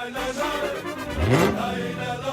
Lay la la, lay la.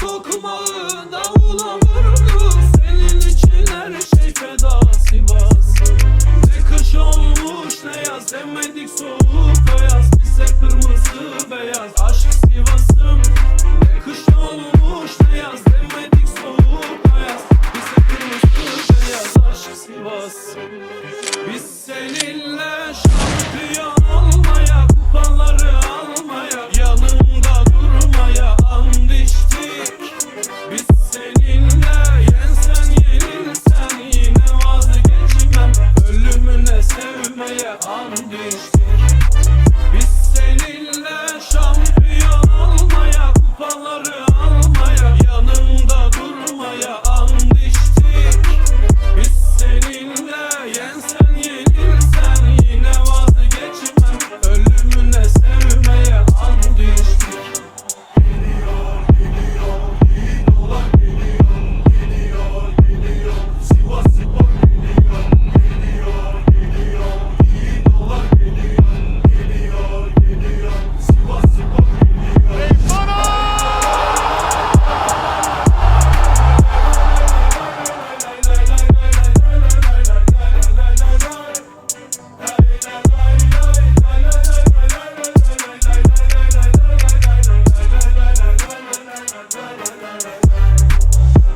sokmağında ulan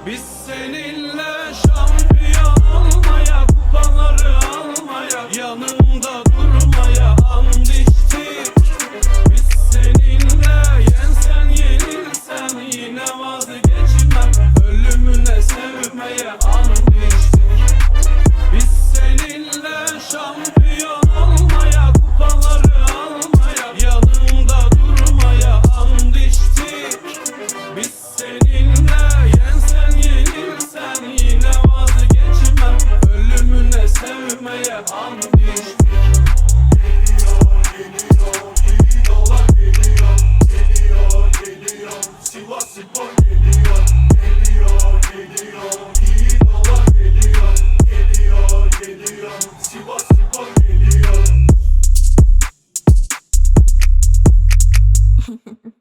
Biz seninle şampiyon olmaya Kupaları almaya Yanımda durmaya and içtik Biz seninle Yensen yenilsen yine vazgeçmem Ölümüne sevmeye and içtik Dünyaya an düştük Ha ha ha.